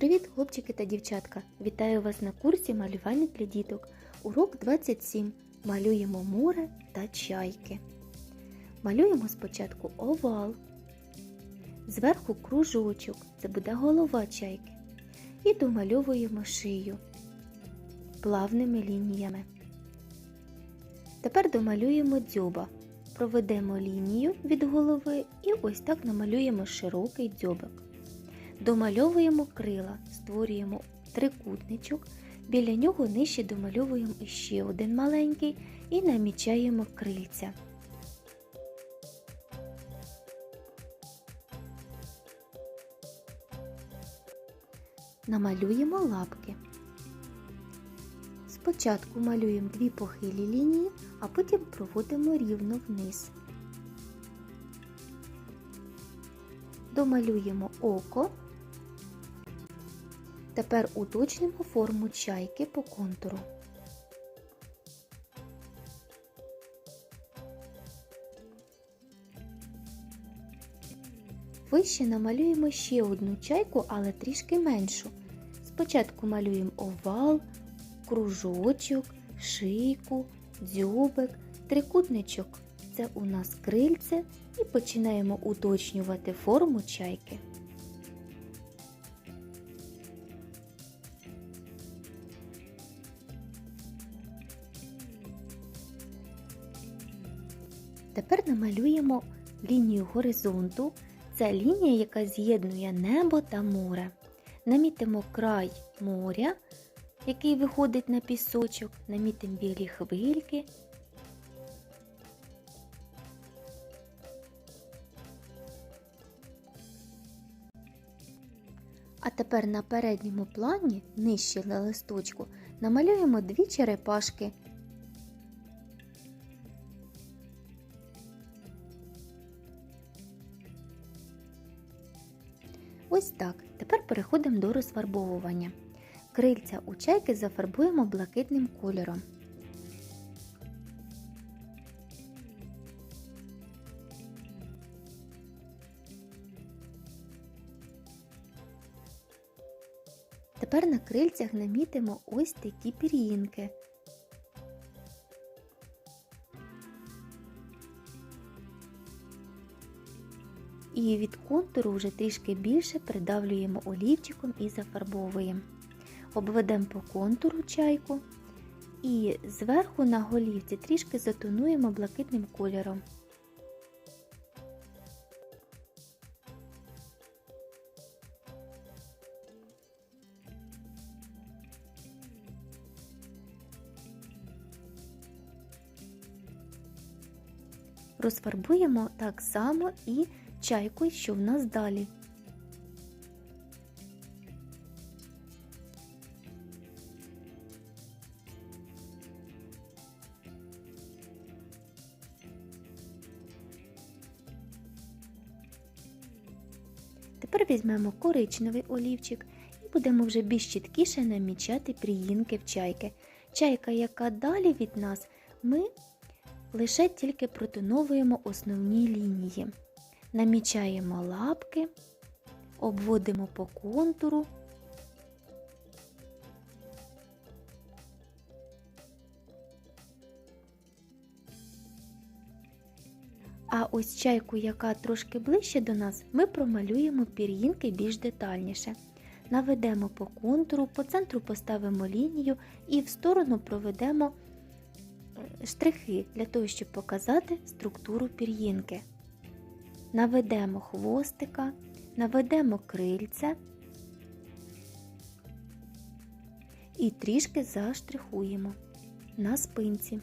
Привіт, хлопчики та дівчатка! Вітаю вас на курсі малювання для діток. Урок 27. Малюємо море та чайки. Малюємо спочатку овал. Зверху кружочок, це буде голова чайки. І домальовуємо шию плавними лініями. Тепер домалюємо дзьоба. Проведемо лінію від голови і ось так намалюємо широкий дзьобик. Домальовуємо крила, створюємо трикутничок, біля нього нижче домальовуємо ще один маленький і намічаємо крильця. Намалюємо лапки. Спочатку малюємо дві похилі лінії, а потім проводимо рівно вниз. Домалюємо око. Тепер уточнимо форму чайки по контуру. Вище намалюємо ще одну чайку, але трішки меншу. Спочатку малюємо овал, кружочок, шийку, дзьобик, трикутничок. Це у нас крильце і починаємо уточнювати форму чайки. Тепер намалюємо лінію горизонту. Це лінія, яка з'єднує небо та море. Намітимо край моря, який виходить на пісочок, намітимо білі хвильки. А тепер на передньому плані, нижче на листочку, намалюємо дві черепашки. Ось так. Тепер переходимо до розфарбовування. Крильця у чайки зафарбуємо блакитним кольором. Тепер на крильцях намітимо ось такі пір'їнки. І від контуру вже трішки більше придавлюємо олівчиком і зафарбовуємо. Обведемо по контуру чайку і зверху на голівці трішки затонуємо блакитним кольором. Розфарбуємо так само і чайку, що в нас далі. Тепер візьмемо коричневий олівчик і будемо вже більш чіткіше намічати приїнки в чайки. Чайка, яка далі від нас, ми лише тільки протоновуємо основні лінії. Намічаємо лапки, обводимо по контуру. А ось чайку, яка трошки ближче до нас, ми промалюємо пір'їнки більш детальніше. Наведемо по контуру, по центру поставимо лінію і в сторону проведемо штрихи для того, щоб показати структуру пір'їнки. Наведемо хвостика, наведемо крильця і трішки заштрихуємо на спинці.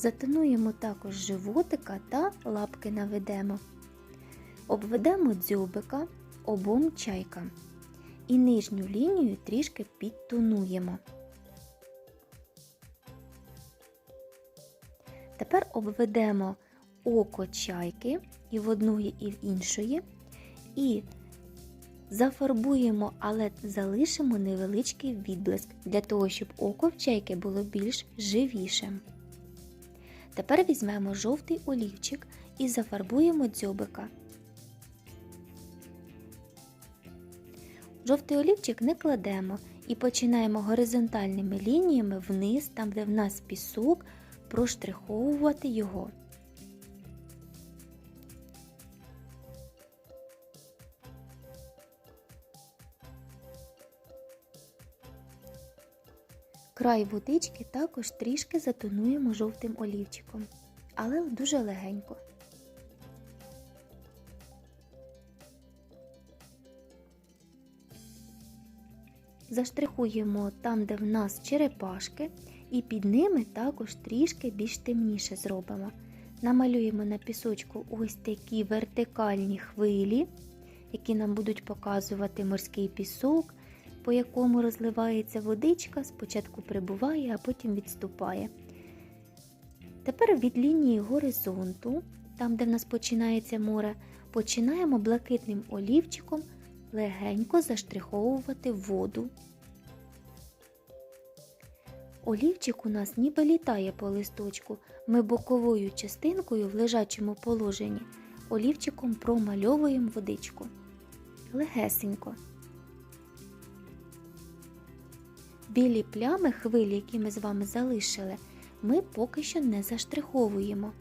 Затонуємо також животика та лапки наведемо. Обведемо дзьобика обом чайкам і нижню лінію трішки підтонуємо. Тепер обведемо око чайки і в одної, і в іншої, і Зафарбуємо, але залишимо невеличкий відблиск для того, щоб око в чайки було більш живішим. Тепер візьмемо жовтий олівчик і зафарбуємо дзьобика. Жовтий олівчик не кладемо і починаємо горизонтальними лініями вниз, там де в нас пісок, проштриховувати його. Край водички також трішки затонуємо жовтим олівчиком, але дуже легенько. Заштрихуємо там, де в нас черепашки, і під ними також трішки більш темніше зробимо. Намалюємо на пісочку ось такі вертикальні хвилі, які нам будуть показувати морський пісок, по якому розливається водичка, спочатку прибуває, а потім відступає. Тепер від лінії горизонту, там де в нас починається море, починаємо блакитним олівчиком легенько заштриховувати воду. Олівчик у нас ніби літає по листочку. Ми боковою частинкою в лежачому положенні олівчиком промальовуємо водичку. Легесенько. Білі плями хвилі, які ми з вами залишили, ми поки що не заштриховуємо.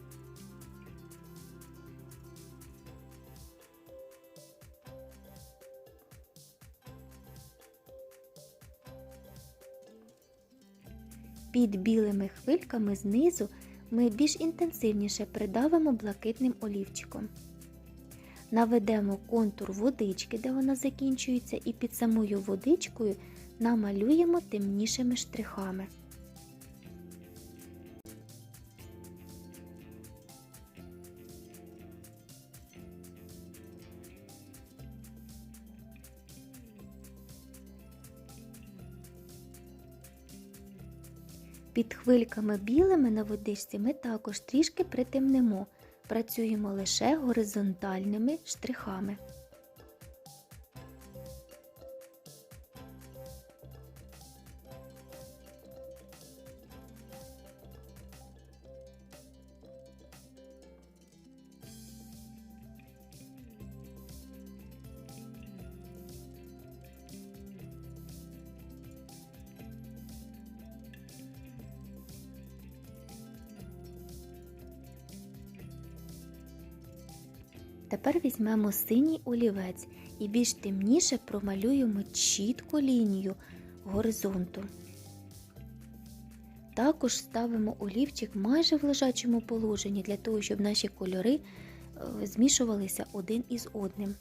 Під білими хвильками знизу ми більш інтенсивніше придавимо блакитним олівчиком. Наведемо контур водички, де вона закінчується, і під самою водичкою намалюємо темнішими штрихами. Під хвильками білими на водичці ми також трішки притемнемо, працюємо лише горизонтальними штрихами. Тепер візьмемо синій олівець і більш темніше промалюємо чітко лінію горизонту. Також ставимо олівчик майже в лежачому положенні для того, щоб наші кольори е, змішувалися один із одним.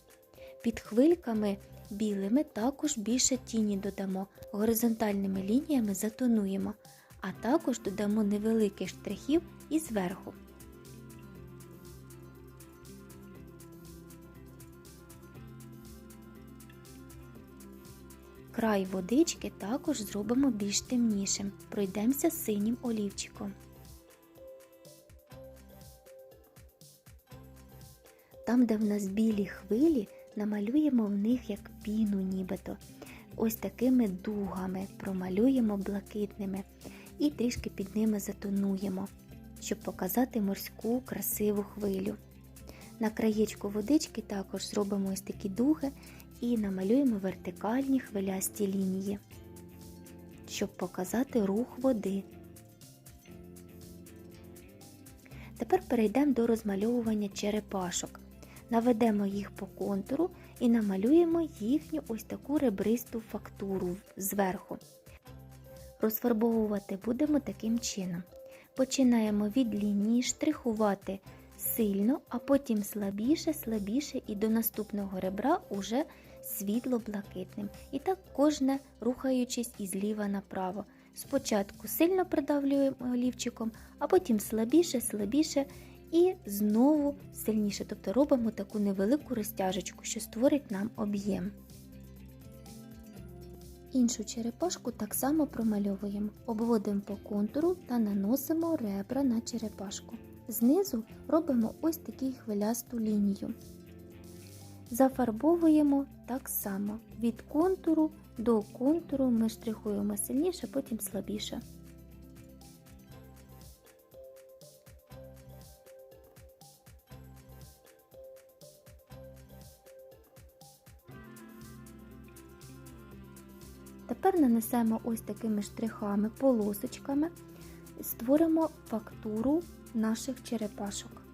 Під хвильками білими також більше тіні додамо, горизонтальними лініями затонуємо, а також додамо невеликих штрихів і зверху. Край водички також зробимо більш темнішим. Пройдемося синім олівчиком. Там, де в нас білі хвилі, намалюємо в них як піну нібито. Ось такими дугами промалюємо блакитними і трішки під ними затонуємо, щоб показати морську красиву хвилю. На краєчку водички також зробимо ось такі дуги і намалюємо вертикальні хвилясті лінії, щоб показати рух води. Тепер перейдемо до розмальовування черепашок. Наведемо їх по контуру і намалюємо їхню ось таку ребристу фактуру зверху. Розфарбовувати будемо таким чином. Починаємо від лінії штрихувати сильно, а потім слабіше, слабіше і до наступного ребра уже світло-блакитним. І так кожне рухаючись із ліва направо. Спочатку сильно придавлюємо олівчиком, а потім слабіше, слабіше і знову сильніше. Тобто робимо таку невелику розтяжечку, що створить нам об'єм. Іншу черепашку так само промальовуємо, обводимо по контуру та наносимо ребра на черепашку. Знизу робимо ось таку хвилясту лінію. Зафарбовуємо так само. Від контуру до контуру ми штрихуємо сильніше, потім слабіше. Тепер нанесемо ось такими штрихами, полосочками, створимо фактуру наших черепашок.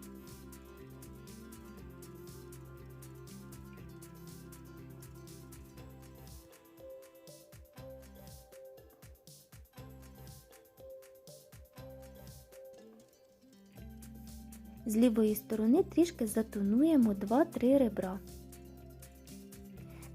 З лівої сторони трішки затонуємо 2-3 ребра.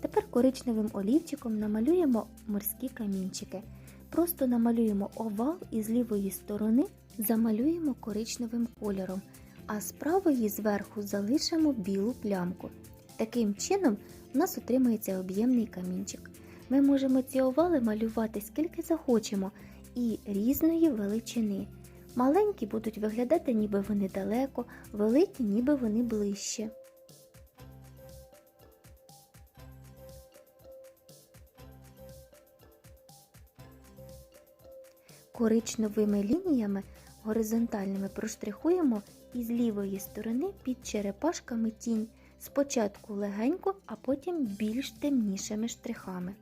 Тепер коричневим олівчиком намалюємо морські камінчики. Просто намалюємо овал і з лівої сторони замалюємо коричневим кольором, а з правої зверху залишимо білу плямку. Таким чином у нас отримується об'ємний камінчик. Ми можемо ці овали малювати скільки захочемо і різної величини. Маленькі будуть виглядати, ніби вони далеко, великі, ніби вони ближче. Коричневими лініями горизонтальними проштрихуємо із лівої сторони під черепашками тінь. Спочатку легенько, а потім більш темнішими штрихами.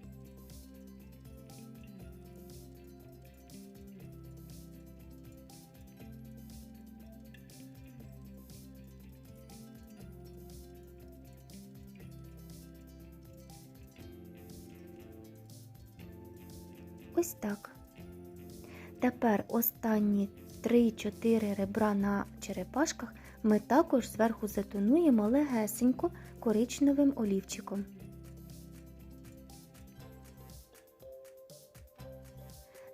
Ось так. Тепер останні 3-4 ребра на черепашках ми також зверху затонуємо легесенько коричневим олівчиком.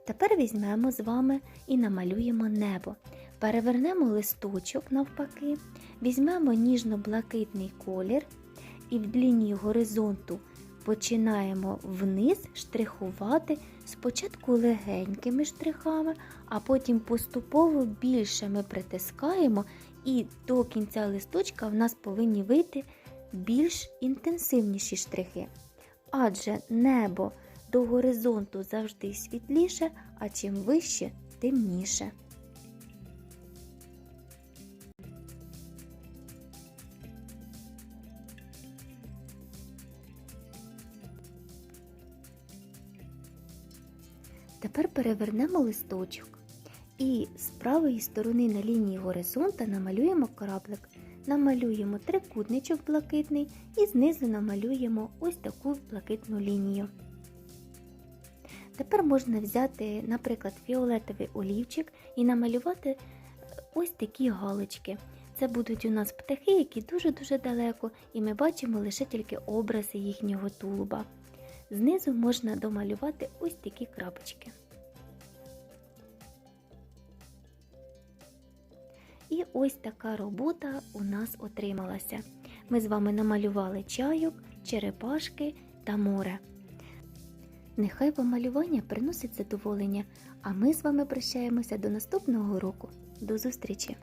Тепер візьмемо з вами і намалюємо небо. Перевернемо листочок навпаки, візьмемо ніжно-блакитний колір і в лінії горизонту починаємо вниз штрихувати спочатку легенькими штрихами, а потім поступово більше ми притискаємо, і до кінця листочка в нас повинні вийти більш інтенсивніші штрихи. Адже небо до горизонту завжди світліше, а чим вище, темніше. Тепер перевернемо листочок і з правої сторони на лінії горизонта намалюємо краплик. Намалюємо трикутничок блакитний і знизу намалюємо ось таку блакитну лінію. Тепер можна взяти, наприклад, фіолетовий олівчик і намалювати ось такі галочки. Це будуть у нас птахи, які дуже-дуже далеко, і ми бачимо лише тільки образи їхнього тулуба. Знизу можна домалювати ось такі крапочки. І ось така робота у нас отрималася. Ми з вами намалювали чайок, черепашки та море. Нехай вам малювання приносить задоволення, а ми з вами прощаємося до наступного року. До зустрічі!